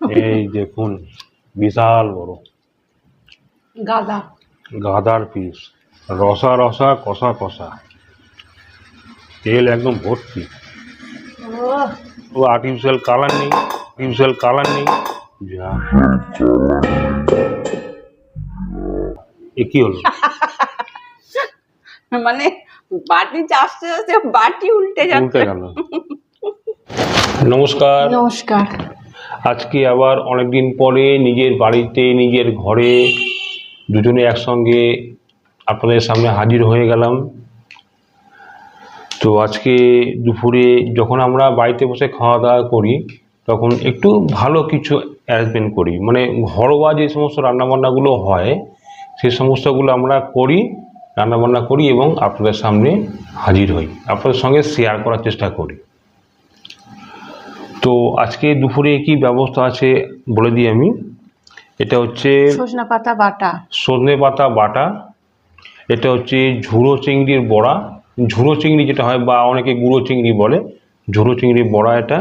এই দেখুন বিশাল বড়। গাদা। গাদার পিস রসা রসা কষা কষা। তেল একদম ভর্তি। ওহ, ও আর্টিফিশিয়াল কালার নেই আর্টিফিশিয়াল কালার নেই। যা। এ কি হলো? মানে বাটি চাষতে চাষতে বাটি উল্টে উল্টে যাচ্ছে গেল। নমস্কার। নমস্কার। আজকে আবার অনেকদিন পরে নিজের বাড়িতে, নিজের ঘরে দুজনে একসঙ্গে আপনাদের সামনে হাজির হয়ে গেলাম। তো আজকে দুপুরে যখন আমরা বাড়িতে বসে খাওয়া দাওয়া করি, তখন একটু ভালো কিছু অ্যারেঞ্জমেন্ট করি। মানে ঘরোয়া যে সমস্ত রান্নাবান্নাগুলো হয় সেই সমস্তগুলো আমরা করি, রান্নাবান্না করি এবং আপনাদের সামনে হাজির হই। আপনাদের সঙ্গে শেয়ার করার চেষ্টা করি। তো আজকে দুপুরে কি ব্যবস্থা আছে বলে দিই আমি? এটা হচ্ছে সজনা পাতা বাটা। সজনে পাতা বাটা এটা হচ্ছে ঝুড়ো চিংড়ির বড়া। ঝুড়ো চিংড়ি যেটা হয় বা অনেকে গুঁড়ো চিংড়ি বলে ঝুড়ো চিংড়ির বড়া এটা।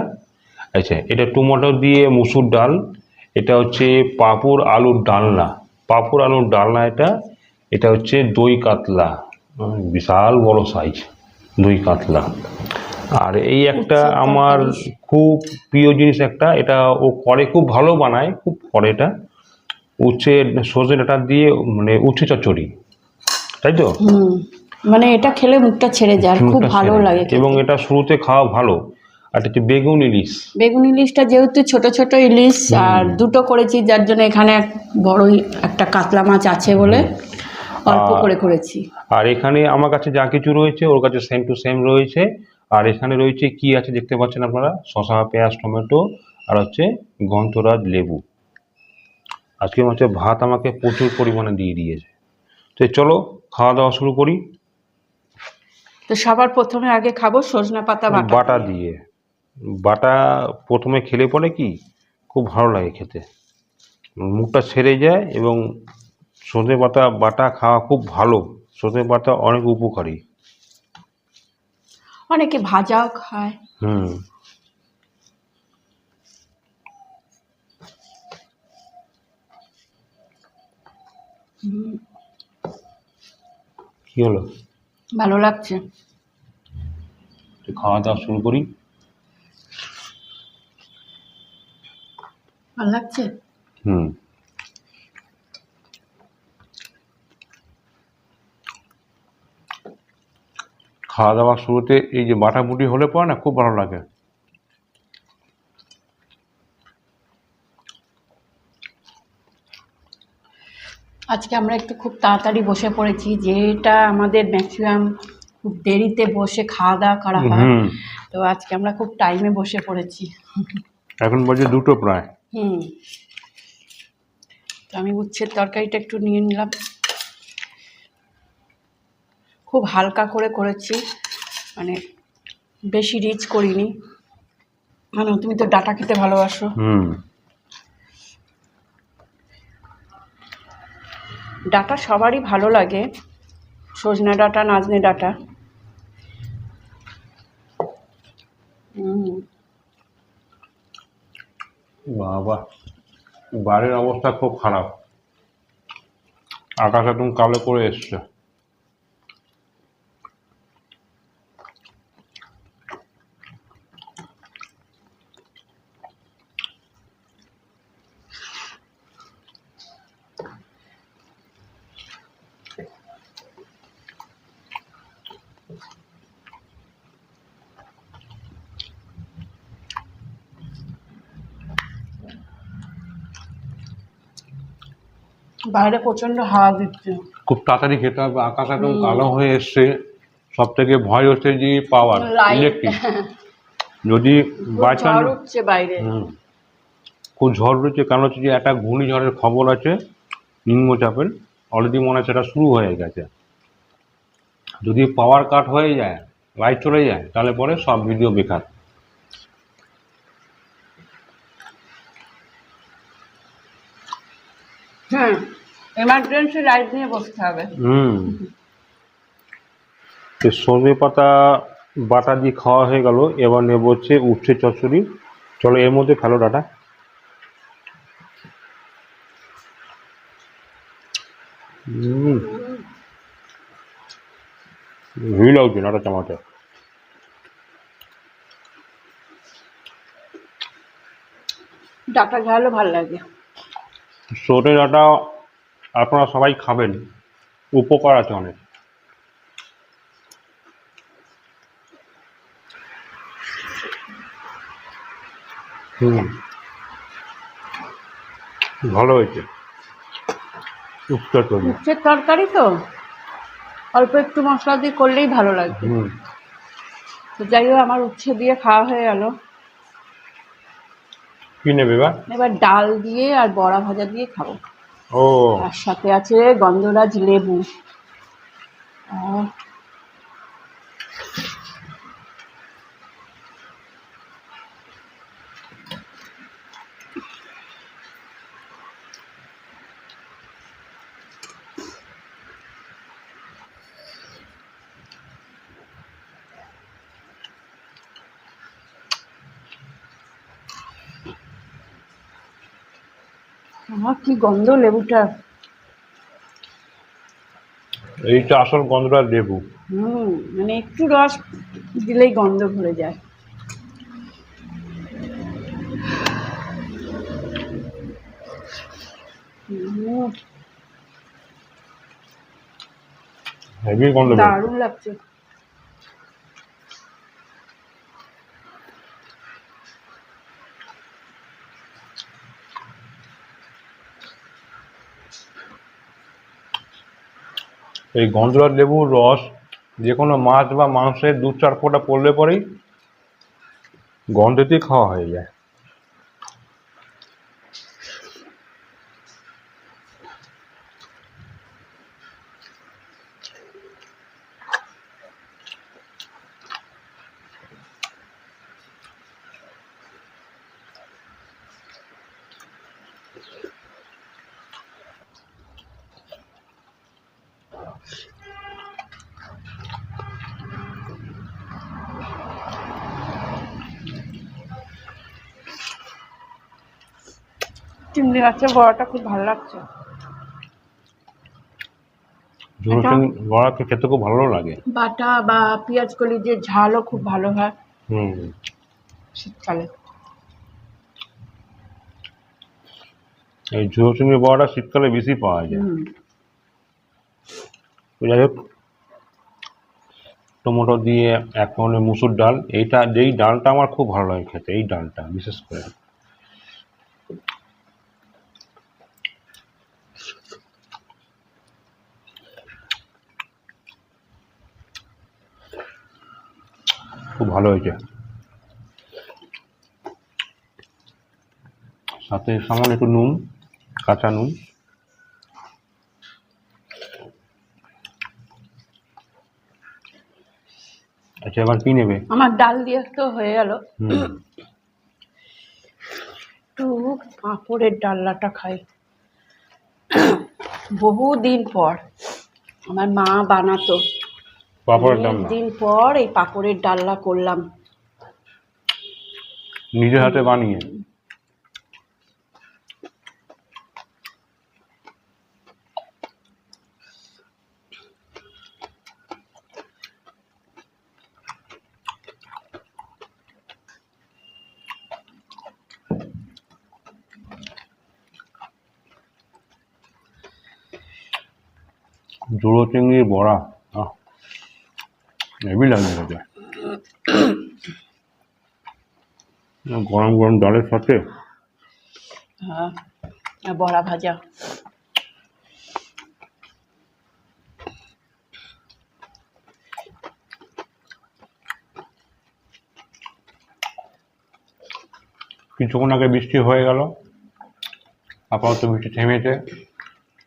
আচ্ছা এটা টমেটো দিয়ে মুসুর ডাল এটা হচ্ছে পাঁপড় আলুর ডালনা। পাঁপড় আলুর ডালনা এটা এটা হচ্ছে দই কাতলা। বিশাল বড় সাইজ দই কাতলা। আর এই একটা আমার খুব প্রিয় জিনিস একটা এটা ও করে খুব ভালো বানায় খুব করে এটা। উচ্ছে সজনে ডাঁটা দিয়ে মানে উচ্ছে চচ্চড়ি তাই তো? মানে এটা খেলে মুখটা ছেড়ে যায় খুব ভালো লাগে এবং এটা শুরুতে খাওয়া ভালো আর হচ্ছে বেগুন ইলিশ। বেগুন ইলিশটা যেহেতু ছোট ছোট ইলিশ আর দুটো করেছি যার জন্য এখানে বড়ই একটা কাতলা মাছ আছে বলে অল্প করে করেছি। আর এখানে আমার কাছে যা কিছু রয়েছে ওর কাছে সেম টু সেম রয়েছে। আর এখানে রয়েছে কি আছে দেখতে পাচ্ছেন আপনারা? শসা পেঁয়াজ টমেটো আর হচ্ছে গন্ধরাজ লেবু। আজকে হচ্ছে ভাত আমাকে প্রচুর পরিমাণে দিয়ে দিয়েছে। তো চলো খাওয়া দাওয়া শুরু করি। তো সবার প্রথমে আগে খাব সজনা পাতা বাটা। বাটা দিয়ে। বাটা প্রথমে খেলে পরে কি? খুব ভালো লাগে খেতে। মুখটা ছেড়ে যায় এবং সজনে পাতা বাটা খাওয়া খুব ভালো। সজনে পাতা অনেক উপকারী। অনেকে ভাজাও খায়। হুম। কি হলো? ভালো লাগছে। খাওয়া দাওয়া শুরু করি। ভালো লাগছে? হুম। খাওয়া দাওয়া শুরুতে এই যে বাটাবুটি হলে পরে না খুব ভালো লাগে। আজকে আমরা একটু খুব তাড়াতাড়ি বসে পড়েছি যেটা আমাদের ম্যাক্সিমাম খুব দেরিতে বসে খাওয়া দাওয়া করা হয়। তো আজকে আমরা খুব টাইমে বসে পড়েছি। এখন বাজে দুটো প্রায়। হুম। তো আমি উচ্ছের তরকারিটা একটু নিয়ে নিলাম। খুব হালকা করে করেছি। মানে বেশি রিচ করিনি। মানে তুমি তো ডাটা খেতে ভালোবাসো। হুম। ডাটা সবারই ভালো লাগে। সজনা ডাটা নাজনে ডাটা। বাবা বাড়ির অবস্থা খুব খারাপ। আকাশ একদম কালো করে এসছে। বাইরে প্রচণ্ড হাওয়া দিচ্ছে। খুব তাড়াতাড়ি খেতে হবে আকাশ একদম কালো হয়ে এসছে সব থেকে ভয় হচ্ছে যে পাওয়ার ইলেকট্রিক যদি বাই চান্স বাইরে। খুব ঝড় রয়েছে কারণ হচ্ছে যে একটা ঘূর্ণিঝড়ের খবর আছে নিম্নচাপের অলরেডি মনে হয় সেটা শুরু হয়ে গেছে। যদি পাওয়ার কাট হয়ে যায় লাইট চলে যায় তাহলে পরে সব ভিডিও বেকার। হ্যাঁ এমার্জেন্সি লাইট নিয়ে বসতে হবে। হুম। সর্ষে পাতা বাটা দিয়ে খাওয়া হয়ে গেল এবার নেব হচ্ছে উচ্ছে চচ্চড়ি। চলো এর মধ্যে ফেলো ডাটা ভুই লাগছে নাটা চামাটা ডাটা ঝালও ভালো লাগে। সরে ডাটা আপনারা সবাই খাবেন। উপকার আছে অনেক। হুম। ভালো হয়েছে। উচ্চ তৈরি উচ্ছের তরকারি তো? অল্প একটু মশলা দিয়ে করলেই ভালো লাগবে। তো যাই হোক আমার উচ্ছে দিয়ে খাওয়া হয়ে গেল। কি নেবে এবার? এবার ডাল দিয়ে আর বড়া ভাজা দিয়ে খাব। তার সাথে আছে গন্ধরাজ লেবু। আহ, আমার কি গন্ধ লেবুটা? এইটা আসল গন্ধটা লেবু। হুম মানে একটু রস দিলেই গন্ধ ভরে যায়। হেভি গন্ধ দারুণ লাগছে। এই গন্ধরাজ লেবুর রস যে কোনো মাছ বা মাংসের দু চার ফোঁটা পড়লে পরেই গন্ধতেই খাওয়া হয়ে যায়। চিংড়ি মাছের বড়াটা খুব ভালো লাগছে। খেতে খুব ভালো লাগে। বাটা বা পেঁয়াজ কলি যে ঝালও খুব ভালো হয়। হুম। শীতকালে। এই বড়াটা শীতকালে বেশি পাওয়া যায়। যাই হোক টমেটো দিয়ে এখন মুসুর ডাল এইটা যেই ডালটা আমার খুব ভালো লাগে খেতে এই ডালটা বিশেষ করে। খুব ভালো হয়েছে। সাথে সামান্য একটু নুন কাঁচা নুন। আচ্ছা এবার কি নেবে? আমার ডাল দিয়ে তো হয়ে গেল। একটু পাঁপড়ের ডালনাটা খাই। বহুদিন পর। আমার মা বানাতো। পাপড়ের দাম দিন পর এই পাঁপড়ের ডালনা করলাম। নিজের হাতে বানিয়ে। জোড়ো চিংড়ির বড়া। লাগে মজা গরম গরম ডালের সাথে হ্যাঁ আর বড়া ভাজা কিছুক্ষণ আগে বৃষ্টি হয়ে গেল আপাতত বৃষ্টি থেমেছে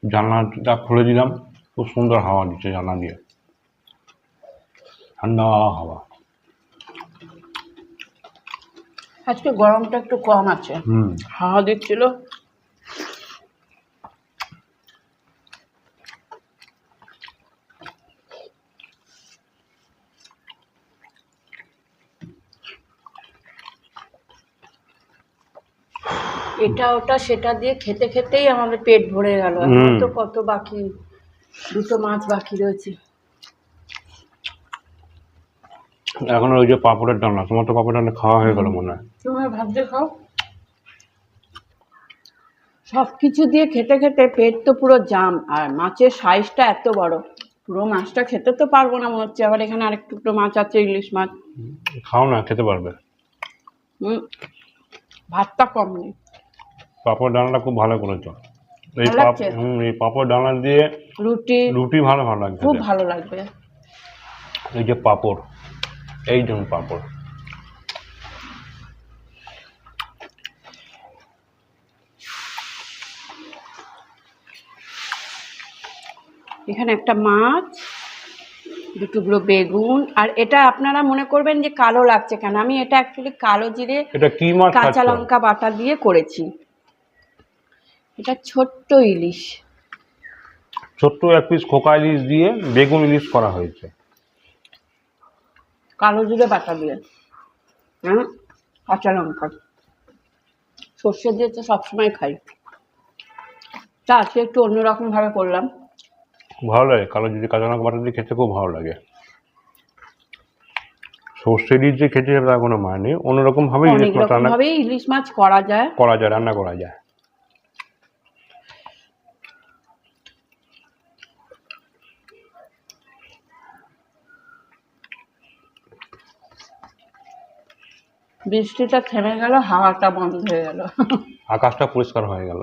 জানলাটা খুলে দিলাম খুব সুন্দর হাওয়া দিচ্ছে জানলা দিয়ে ঠান্ডা হাওয়া। আজকে গরমটা একটু কম আছে। হুম। হাওয়া দিচ্ছিল। এটা ওটা সেটা দিয়ে খেতে খেতেই আমাদের পেট ভরে গেল। তো কত বাকি দুটো মাছ বাকি রয়েছে। এখন ওই যে পাপড়ের ডালনা তোমার তো পাপড়ের ডালনা খাওয়া হয়ে গেল মনে হয়। তোমার ভাত দিয়ে খাও। সব কিছু দিয়ে খেতে খেতে পেট তো পুরো জাম আর মাছের সাইজটা এত বড়। পুরো মাছটা খেতে তো পারব না মনে হচ্ছে আবার এখানে আরেক টুকরো মাছ আছে ইলিশ মাছ। খাও না খেতে পারবে। হুম ভাতটা কম নেই। পাপড় ডালনাটা খুব ভালো করেছ। এই? হুম, এই পাপড় ডালনা দিয়ে রুটি। রুটি ভালো ভালো লাগবে খুব ভালো লাগবে। এই যে পাপড়। এই জন্য পাপড়। এখানে একটা মাছ দুটুকরো বেগুন আর এটা আপনারা মনে করবেন যে কালো লাগছে কেন? আমি এটা অ্যাকচুয়ালি কালো জিরে কাঁচা লঙ্কা বাটা দিয়ে করেছি। এটা ছোট্ট ইলিশ। ছোট্ট এক পিস খোকা ইলিশ দিয়ে বেগুন ইলিশ করা হয়েছে। কালো জিরে বাটা দিয়ে হ্যাঁ কাঁচা লঙ্কা। সর্ষে দিয়ে তো সবসময় খাই। তা আজকে একটু অন্যরকম ভাবে করলাম। ভালো লাগে কালো যদি কাঁচা লঙ্কা বাটা দিয়ে খেতে খুব ভালো লাগে। সর্ষে ইলিশ যে খেতে হবে তার কোনো মানে নেই। অন্যরকম ভাবে ইলিশ মাছ রান্না ভাবেই ইলিশ মাছ করা যায়। করা যায় রান্না করা যায়। বৃষ্টিটা থেমে গেল, হাওয়াটা বন্ধ হয়ে গেল। আকাশটা পরিষ্কার হয়ে গেল।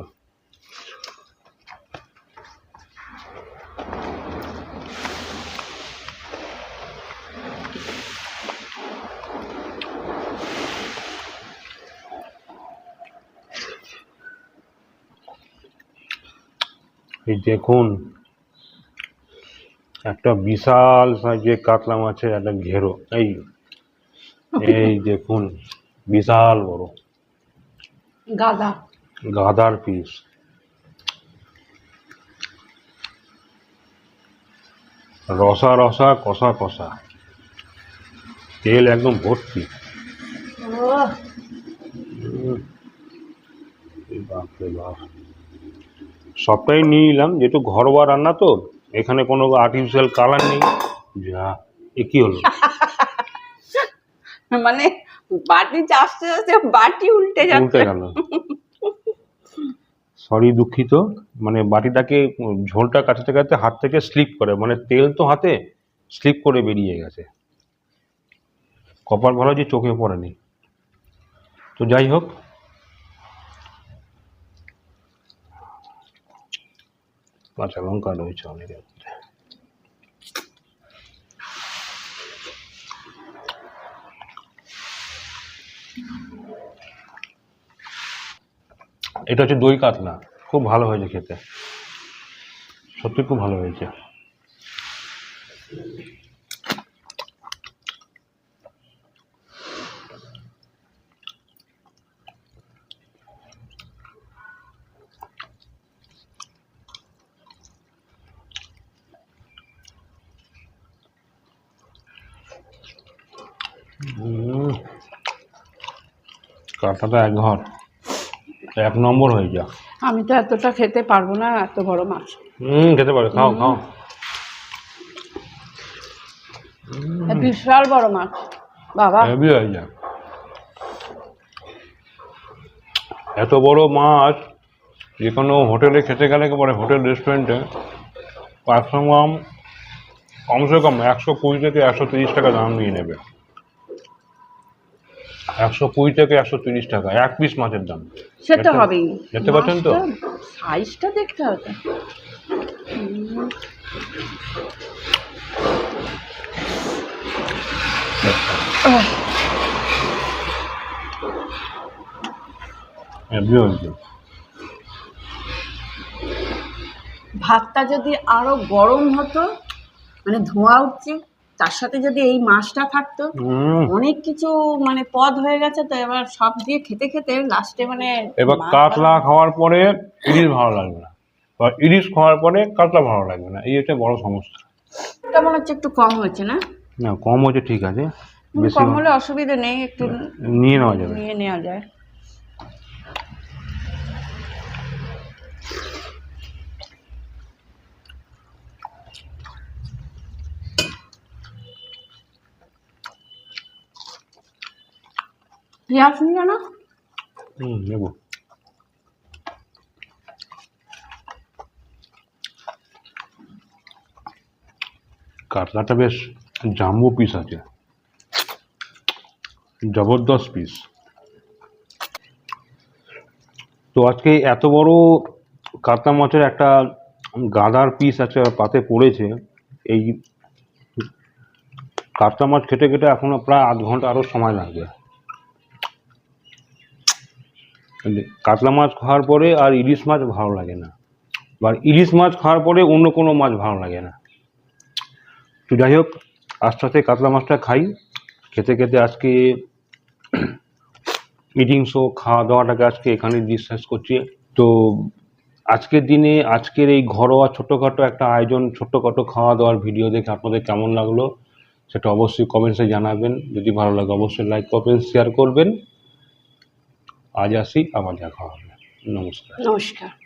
এই দেখুন, একটা বিশাল সাইজের কাতলা মাছের একটা ঘেরো। এই এই দেখুন। বিশাল বড়। গাদা গাদার পিস। রসা রসা কষা কষা। তেল একদম ভর্তি। সবটাই নিয়ে নিলাম যেহেতু ঘরোয়া রান্না তো এখানে কোনো আর্টিফিশিয়াল কালার নেই। যা এ কি হলো? মানে বাটি চাষতে চাষতে বাটি উল্টে যাচ্ছে। সরি দুঃখিত মানে বাটিটাকে ঝোলটা কাটাতে কাটাতে হাত থেকে স্লিপ করে মানে তেল তো হাতে স্লিপ করে বেরিয়ে গেছে। কপাল ভালো যে চোখে পড়েনি। তো যাই হোক। কাঁচা লঙ্কা রয়েছে অনেকের। এটা হচ্ছে দই কাতলা। খুব ভালো হয়েছে খেতে। সত্যি খুব ভালো হয়েছে। কাঁটাটা এক ঘর। এক নম্বর হয়ে যা। আমি তো এতটা খেতে পারব না এত বড় মাছ হুম খেতে পারে খাও খাও। এ বিশাল বড় মাছ বাবা। হেভি হয়ে যায় এত বড় মাছ যে কোনো হোটেলে খেতে গেলে একেবারে হোটেল রেস্টুরেন্টে পার্সোনাম কমসে কম একশো কুড়ি থেকে একশো তিরিশ টাকা দাম নিয়ে নেবে। একশো কুড়ি থেকে একশো তিরিশ টাকা এক পিস মাছের দাম। সে তো হবেই। দেখতে পাচ্ছেন তো? সাইজটা দেখতে হবে। হয়েছে। ভাতটা যদি আরও গরম হতো মানে ধোঁয়া উঠছে তার সাথে যদি এই মাছটা থাকতো অনেক কিছু মানে পদ হয়ে গেছে তো এবার সব দিয়ে খেতে খেতে লাস্টে মানে এবার কাতলা খাওয়ার পরে ইলিশ ভালো লাগবে না। বা ইলিশ খাওয়ার পরে কাতলা ভালো লাগবে না। এই হচ্ছে বড় সমস্যা। ভাতটা মনে হচ্ছে একটু কম হয়েছে না? না কম হচ্ছে ঠিক আছে। কম হলে অসুবিধা নেই একটু নিয়ে নেওয়া যাবে। নিয়ে নেওয়া যায়। পেঁয়াজ নিয়ে না হুম নেব কাতলাটা বেশ জাম্বো পিস আছে। জবরদস্ত পিস তো আজকে এত বড় কাতলা মাছের একটা গাদার পিস আছে পাতে পড়েছে। এই কাতলা মাছ খেতে খেতে এখনও প্রায় আধ ঘণ্টা আরও সময় লাগবে। কাতলা মাছ খাওয়ার পরে আর ইলিশ মাছ ভালো লাগে না। বা ইলিশ মাছ খাওয়ার পরে অন্য কোনো মাছ ভালো লাগে না। তো যাই হোক, আস্তে আস্তে কাতলা মাছটা খাই। খেতে খেতে আজকে ইটিং শো খাওয়া দাওয়াটাকে আজকে এখানে বিশ্বাস করছি। তো আজকের দিনে, আজকের এই ঘরোয়া ছোটোখাটো একটা আয়োজন ছোট্টখাটো খাওয়া দাওয়ার ভিডিও দেখে আপনাদের কেমন লাগল, সেটা অবশ্যই কমেন্টসে জানাবেন। যদি ভালো লাগে, অবশ্যই লাইক করবেন শেয়ার করবেন। আজ আসি আবার দেখা হবে। নমস্কার। নমস্কার।